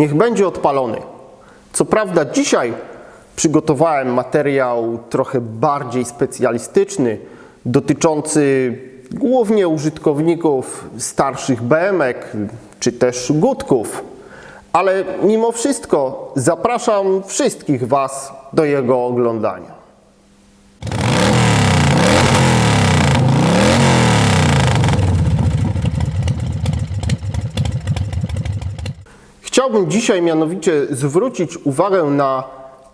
Niech będzie odpalony. Co prawda dzisiaj przygotowałem materiał trochę bardziej specjalistyczny, dotyczący głównie użytkowników starszych BMek czy też gutków, ale mimo wszystko zapraszam wszystkich Was do jego oglądania. Chciałbym dzisiaj mianowicie zwrócić uwagę na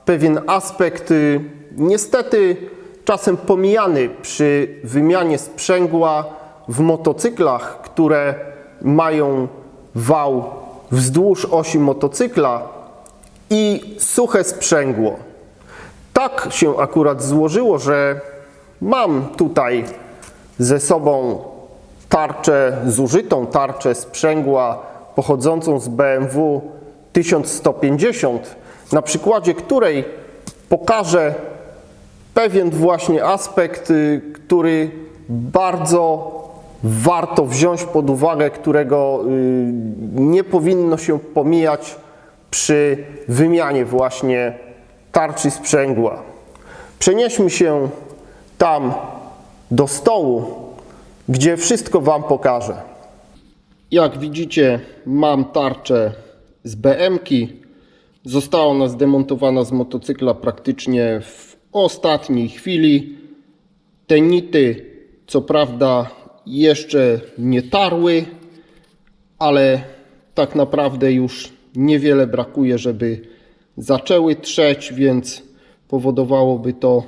pewien aspekt, y, niestety czasem pomijany przy wymianie sprzęgła w motocyklach, które mają wał wzdłuż osi motocykla i suche sprzęgło. Tak się akurat złożyło, że mam tutaj ze sobą tarczę, zużytą tarczę sprzęgła pochodzącą z BMW 1150, na przykładzie której pokażę pewien właśnie aspekt, y, który bardzo warto wziąć pod uwagę, którego y, nie powinno się pomijać przy wymianie właśnie tarczy sprzęgła. Przenieśmy się tam do stołu, gdzie wszystko Wam pokażę. Jak widzicie, mam tarczę z BM-ki. Została ona zdemontowana z motocykla praktycznie w ostatniej chwili. Te nity, co prawda, jeszcze nie tarły, ale tak naprawdę już niewiele brakuje, żeby zaczęły trzeć, więc powodowałoby to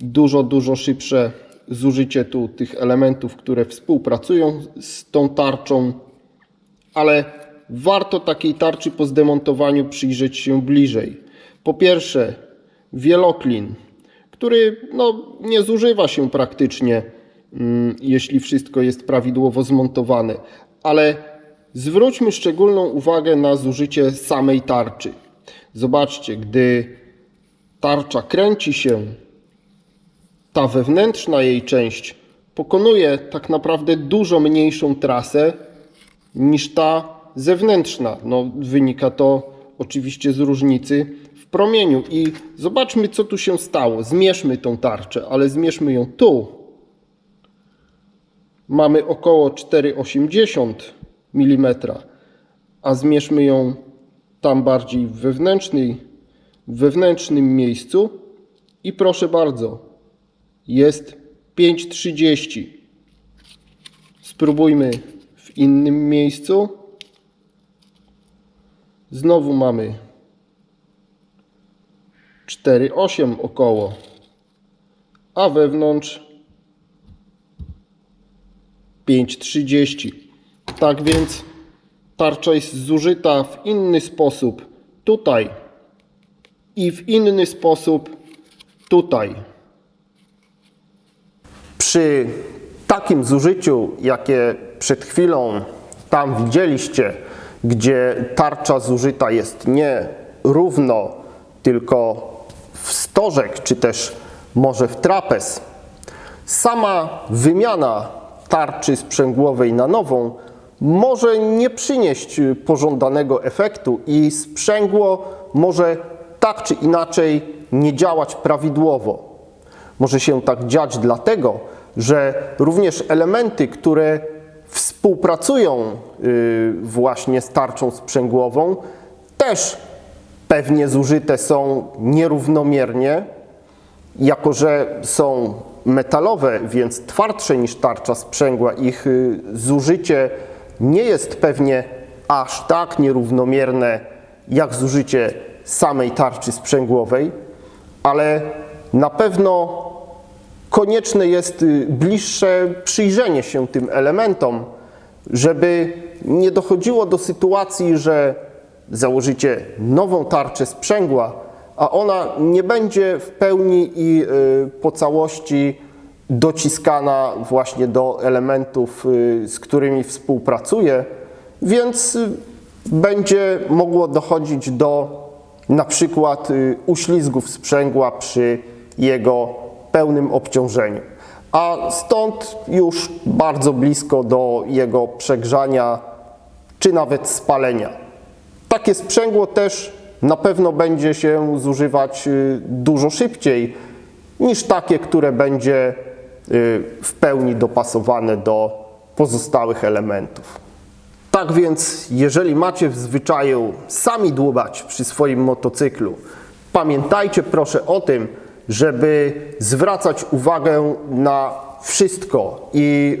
dużo, dużo szybsze zużycie tu tych elementów, które współpracują z tą tarczą, ale warto takiej tarczy po zdemontowaniu przyjrzeć się bliżej. Po pierwsze, wieloklin, który no, nie zużywa się praktycznie, mm, jeśli wszystko jest prawidłowo zmontowane, ale zwróćmy szczególną uwagę na zużycie samej tarczy. Zobaczcie, gdy tarcza kręci się, ta wewnętrzna jej część pokonuje tak naprawdę dużo mniejszą trasę niż ta zewnętrzna. No, wynika to oczywiście z różnicy w promieniu. I zobaczmy, co tu się stało. Zmierzmy tą tarczę, ale zmierzmy ją tu. Mamy około 4,80 mm, a zmierzmy ją tam bardziej wewnętrznej, w wewnętrznym miejscu. I proszę bardzo, jest 5,30. Spróbujmy w innym miejscu. Znowu mamy 4,8 około, a wewnątrz 5,30. Tak więc tarcza jest zużyta w inny sposób tutaj i w inny sposób tutaj. Przy takim zużyciu, jakie przed chwilą tam widzieliście, gdzie tarcza zużyta jest nie równo, tylko w stożek, czy też może w trapez, sama wymiana tarczy sprzęgłowej na nową może nie przynieść pożądanego efektu i sprzęgło może tak czy inaczej nie działać prawidłowo. Może się tak dziać dlatego, że również elementy, które współpracują y, właśnie z tarczą sprzęgłową, też pewnie zużyte są nierównomiernie, jako że są metalowe, więc twardsze niż tarcza sprzęgła, ich y, zużycie nie jest pewnie aż tak nierównomierne jak zużycie samej tarczy sprzęgłowej, ale na pewno konieczne jest y, bliższe przyjrzenie się tym elementom, żeby nie dochodziło do sytuacji, że założycie nową tarczę sprzęgła, a ona nie będzie w pełni i y, po całości dociskana właśnie do elementów, y, z którymi współpracuje, więc będzie mogło dochodzić do na przykład uślizgów sprzęgła przy jego pełnym obciążeniu. A stąd już bardzo blisko do jego przegrzania czy nawet spalenia. Takie sprzęgło też na pewno będzie się zużywać y, dużo szybciej niż takie, które będzie y, w pełni dopasowane do pozostałych elementów. Tak więc, jeżeli macie w zwyczaju sami dłubać przy swoim motocyklu, pamiętajcie proszę o tym, żeby zwracać uwagę na wszystko i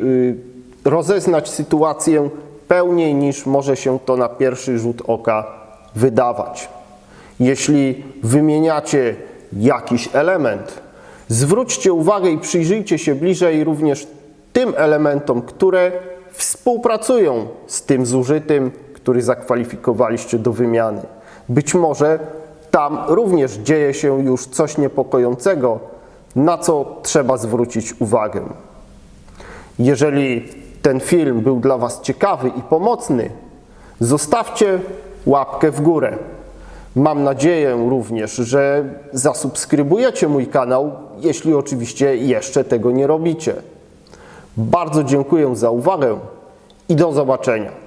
y, rozeznać sytuację pełniej niż może się to na pierwszy rzut oka wydawać. Jeśli wymieniacie jakiś element, zwróćcie uwagę i przyjrzyjcie się bliżej również tym elementom, które współpracują z tym zużytym, który zakwalifikowaliście do wymiany. Być może tam również dzieje się już coś niepokojącego, na co trzeba zwrócić uwagę. Jeżeli ten film był dla Was ciekawy i pomocny, zostawcie łapkę w górę. Mam nadzieję również, że zasubskrybujecie mój kanał, jeśli oczywiście jeszcze tego nie robicie. Bardzo dziękuję za uwagę i do zobaczenia.